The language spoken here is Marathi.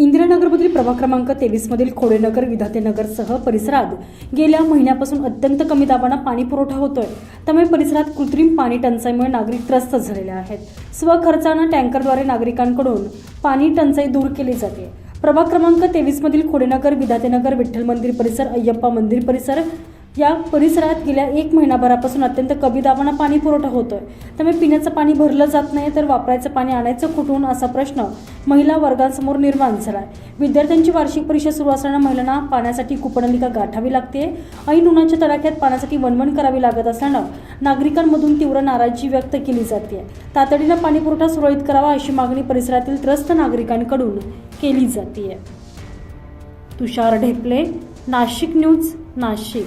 इंदिरानगरमधील प्रभाग क्रमांक तेवीसमधील खोडेनगर विधातेनगरसह परिसरात गेल्या महिन्यापासून अत्यंत कमी दाबानं पाणी पुरवठा होतोय. त्यामुळे परिसरात कृत्रिम पाणी टंचाईमुळे नागरिक त्रस्त झालेले आहेत. स्वखर्चानं टँकरद्वारे नागरिकांकडून पाणी टंचाई दूर केली जाते. प्रभाग क्रमांक तेवीसमधील खोडेनगर विधातेनगर विठ्ठल मंदिर परिसर अय्यप्पा मंदिर परिसर या परिसरात गेल्या एक महिनाभरापासून अत्यंत कमी दाबानं पाणी पुरवठा होतोय. त्यामुळे पिण्याचं पाणी भरलं जात नाही तर वापरायचं पाणी आणायचं कुठून असा प्रश्न महिला वर्गांसमोर निर्माण झाला आहे विद्यार्थ्यांची वार्षिक परीक्षा सुरू असताना महिलांना पाण्यासाठी कुपनलिका गाठावी लागते. ऐन उन्हाच्या तडाख्यात पाण्यासाठी वणवण करावी लागत असल्यानं नागरिकांमधून तीव्र नाराजी व्यक्त केली जाते. तातडीनं पाणी पुरवठा सुरळीत करावा अशी मागणी परिसरातील त्रस्त नागरिकांकडून केली जाते. तुषार ढेपले नाशिक न्यूज नाशिक.